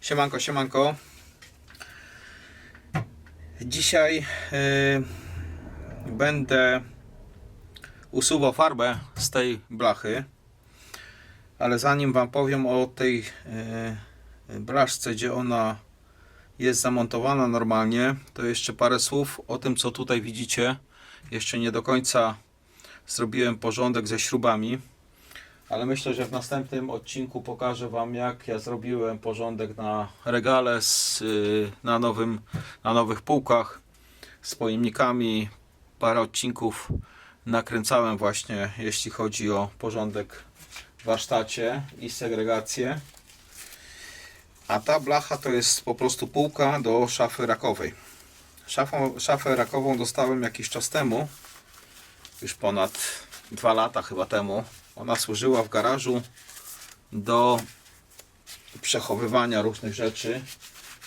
Siemanko, siemanko. Dzisiaj y, będę usuwał farbę z tej blachy. Ale zanim Wam powiem o tej y, blaszce, gdzie ona jest zamontowana normalnie, to jeszcze parę słów o tym, co tutaj widzicie. Jeszcze nie do końca zrobiłem porządek ze śrubami. Ale myślę, że w następnym odcinku pokażę Wam, jak ja zrobiłem porządek na regale z, y, na, nowym, na nowych półkach z pojemnikami. Parę odcinków nakręcałem właśnie, jeśli chodzi o porządek w warsztacie i segregację. A ta blacha to jest po prostu półka do szafy rakowej. Szafą, szafę rakową dostałem jakiś czas temu, już ponad dwa lata chyba temu. Ona służyła w garażu do przechowywania różnych rzeczy.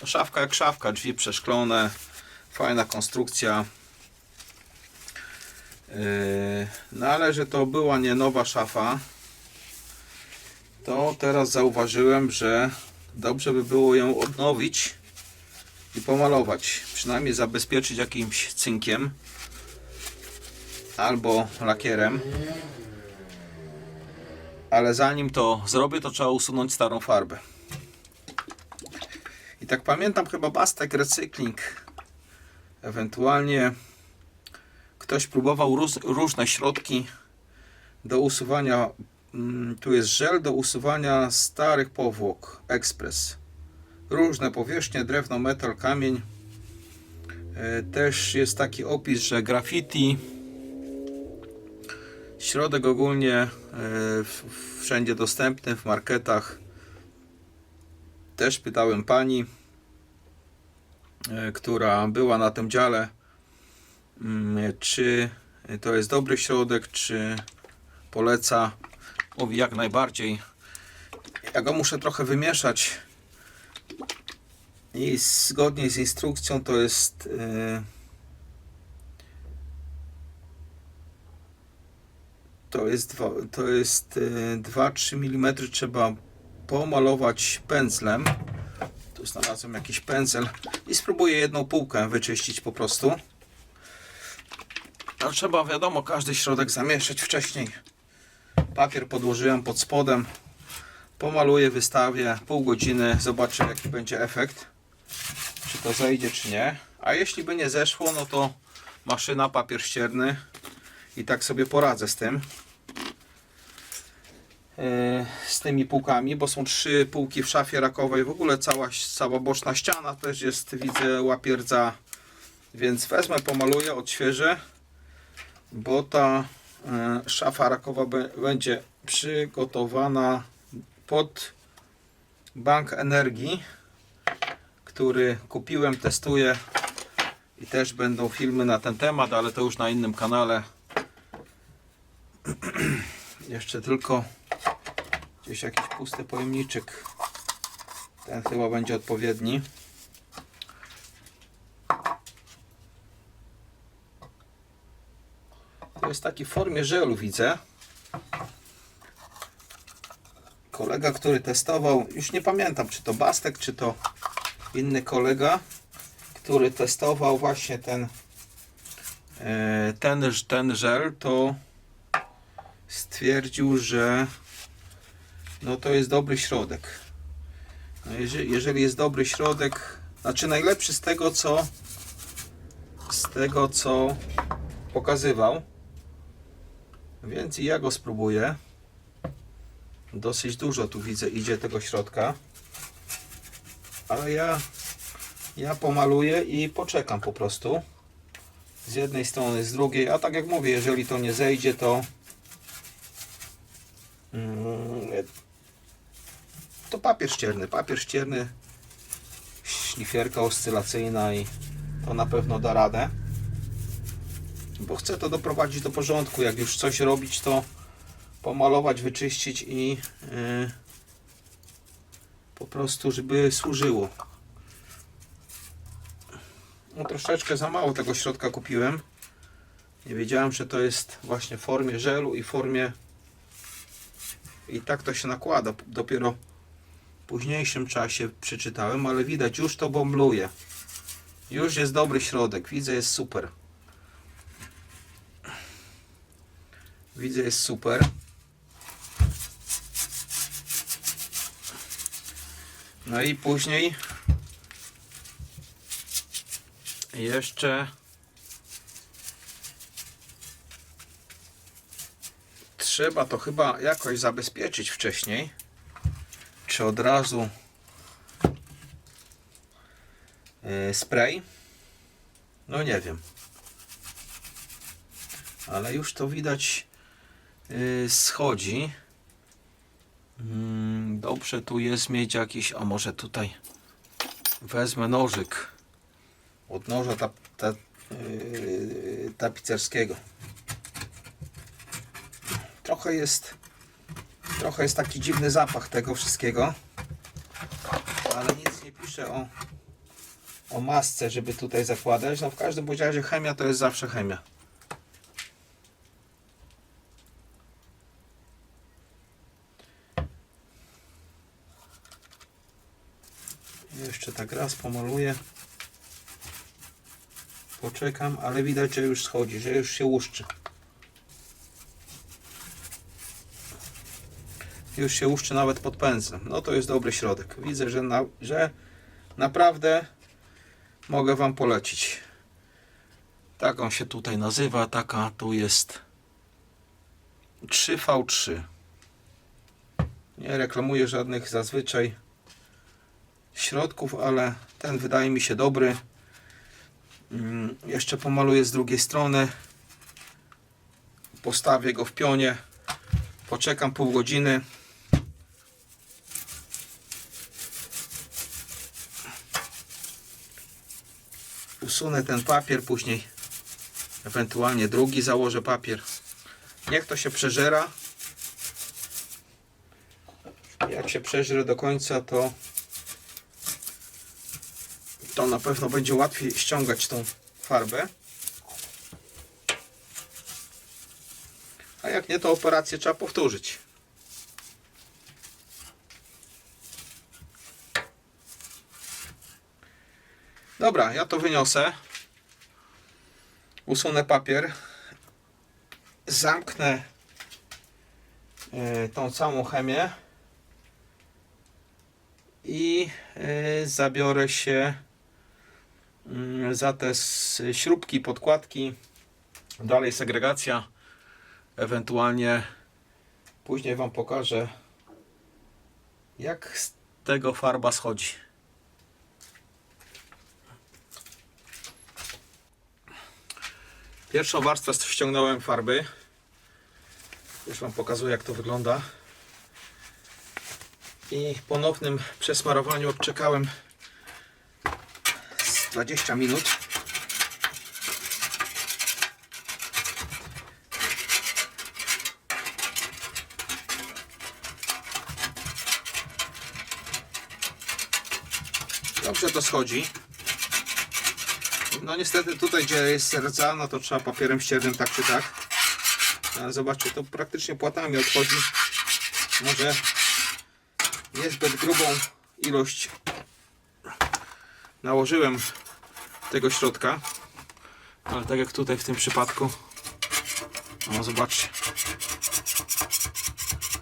No, szafka jak szafka, drzwi przeszklone, fajna konstrukcja. Yy, No ale że to była nie nowa szafa, to teraz zauważyłem, że dobrze by było ją odnowić i pomalować. Przynajmniej zabezpieczyć jakimś cynkiem albo lakierem. Ale zanim to zrobię, to trzeba usunąć starą farbę. I tak pamiętam chyba Bastek Recykling. Ewentualnie ktoś próbował róż, różne środki do usuwania. mm, Tu jest żel do usuwania starych powłok Express. Różne powierzchnie, drewno, metal, kamień. E, Też jest taki opis, że graffiti. Środek ogólnie e, wszędzie dostępny w marketach. Też pytałem pani, e, która była na tym dziale, mm, czy to jest dobry środek, czy poleca. Mówi jak najbardziej. Ja go muszę trochę wymieszać. I zgodnie z instrukcją to jest to jest, to jest e, 2-3 mm trzeba pomalować pędzlem. Tu znalazłem jakiś pędzel i spróbuję jedną półkę wyczyścić po prostu. No, trzeba wiadomo każdy środek zamieszać wcześniej. Papier podłożyłem pod spodem. Pomaluję, wystawię pół godziny, zobaczę jaki będzie efekt. Czy to zejdzie, czy nie. A jeśli by nie zeszło, no to maszyna, papier ścierny i tak sobie poradzę z tym. Yy, Z tymi półkami, bo są trzy półki w szafie rakowej. W ogóle cała, cała boczna ściana też jest, widzę, łapierdza. Więc wezmę, pomaluję, odświeżę, bo ta yy, szafa rakowa będzie przygotowana pod bank energii, który kupiłem, testuję i też będą filmy na ten temat, ale to już na innym kanale. Jeszcze tylko gdzieś jakiś pusty pojemniczek. Ten chyba będzie odpowiedni. To jest taki w formie żelu, widzę. Kolega, który testował, już nie pamiętam, czy to Bastek, czy to inny kolega, który testował właśnie ten e, ten, ten żel, to stwierdził, że no to jest dobry środek. No jeżeli, jeżeli jest dobry środek, znaczy najlepszy z tego co z tego co pokazywał. Więc ja go spróbuję. Dosyć dużo tu widzę idzie tego środka. Ale ja ja pomaluję i poczekam po prostu. Z jednej strony, z drugiej. A tak jak mówię, jeżeli to nie zejdzie, to mm, papier ścierny. Papier ścierny, szlifierka oscylacyjna i to na pewno da radę. Bo chcę to doprowadzić do porządku. Jak już coś robić, to pomalować, wyczyścić i yy, po prostu, żeby służyło. No troszeczkę za mało tego środka kupiłem. Nie wiedziałem, że to jest właśnie w formie żelu i formie i tak to się nakłada. Dopiero późniejszym czasie przeczytałem, ale widać już to bombluje. Już jest dobry środek, widzę jest super. Widzę jest super. No i później jeszcze trzeba to chyba jakoś zabezpieczyć wcześniej. Czy od razu yy, spray? No nie wiem. Ale już to widać yy, schodzi. Mm, Dobrze tu jest mieć jakiś, a może tutaj wezmę nożyk od noża tap, ta, yy, tapicerskiego. Trochę jest trochę jest taki dziwny zapach tego wszystkiego, ale nic nie pisze o, o masce, żeby tutaj zakładać. No w każdym bądź razie chemia to jest zawsze chemia. Jeszcze tak raz pomaluję. Poczekam, ale widać, że już schodzi, że już się łuszczy. Już się łuszczy nawet pod pędzlem. No to jest dobry środek. Widzę, że, na, że naprawdę mogę Wam polecić. Tak on się tutaj nazywa. Taka tu jest 3V3. Nie reklamuję żadnych zazwyczaj środków, ale ten wydaje mi się dobry. Mm, Jeszcze pomaluję z drugiej strony. Postawię go w pionie. Poczekam pół godziny. Usunę ten papier, później ewentualnie drugi założę papier. Niech to się przeżera. Jak się przeżre do końca, to to na pewno będzie łatwiej ściągać tą farbę. A jak nie, to operację trzeba powtórzyć. Dobra, ja to wyniosę. Usunę papier. Zamknę e, tą całą chemię. I e, zabiorę się mm, za te śrubki, podkładki. Dalej segregacja. Ewentualnie później Wam pokażę, jak z tego farba schodzi. Pierwszą warstwę ściągnąłem farby. Już Wam pokazuję, jak to wygląda. I ponownym przesmarowaniu odczekałem z 20 minut. Dobrze to schodzi. No niestety tutaj, gdzie jest serca, no to trzeba papierem ściernym tak czy tak. Zobaczcie, to praktycznie płatami odchodzi. Może niezbyt grubą ilość nałożyłem tego środka. Ale tak jak tutaj w tym przypadku. No zobaczcie.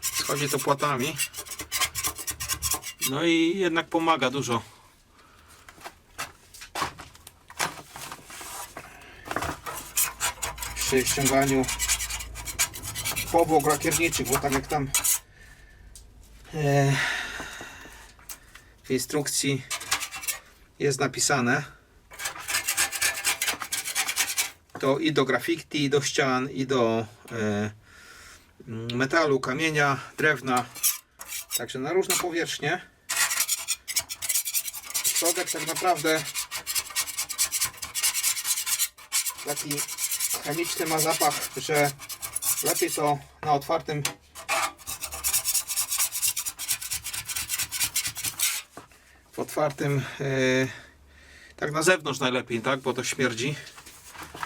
Schodzi to płatami. No i jednak pomaga dużo. Przy ściąganiu powłok lakierniczych, bo tak jak tam e, w instrukcji jest napisane, to i do grafiki, i do ścian, i do e, metalu, kamienia, drewna, także na różne powierzchnie. Środek tak naprawdę taki chemiczny ma zapach, że lepiej to na otwartym w otwartym e, tak na zewnątrz najlepiej, tak, bo to śmierdzi.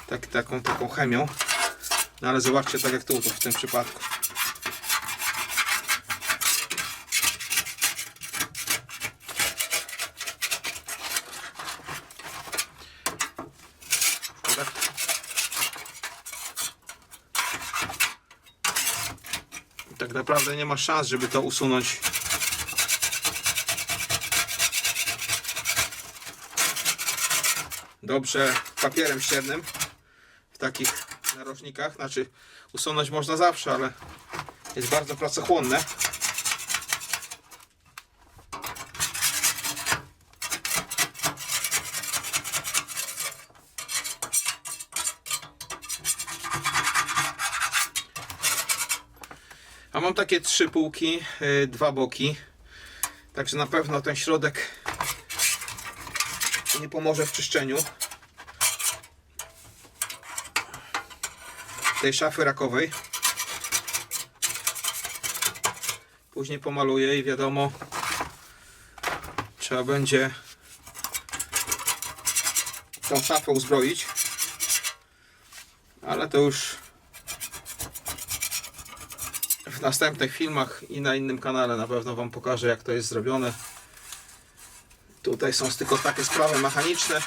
Tak, taką, taką chemią. No ale zobaczcie tak jak tu, to w tym przypadku naprawdę nie ma szans, żeby to usunąć. Dobrze papierem ściernym w takich narożnikach. Znaczy usunąć można zawsze, ale jest bardzo pracochłonne. Mam takie trzy półki, yy, dwa boki. Także na pewno ten środek nie pomoże w czyszczeniu tej szafy rakowej. Później pomaluję i wiadomo, trzeba będzie tą szafę uzbroić. Ale to już w następnych filmach i na innym kanale na pewno Wam pokażę jak to jest zrobione. Tutaj są tylko takie sprawy mechaniczne,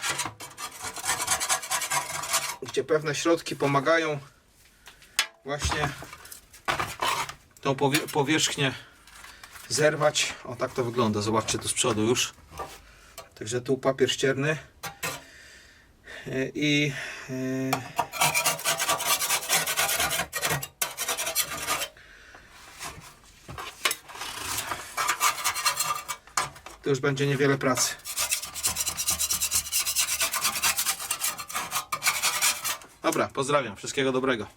gdzie pewne środki pomagają właśnie tą powie powierzchnię zerwać. O tak to wygląda, zobaczcie tu z przodu już. Także tu papier ścierny Yy, i yy, to już będzie niewiele pracy. Dobra, pozdrawiam, wszystkiego dobrego.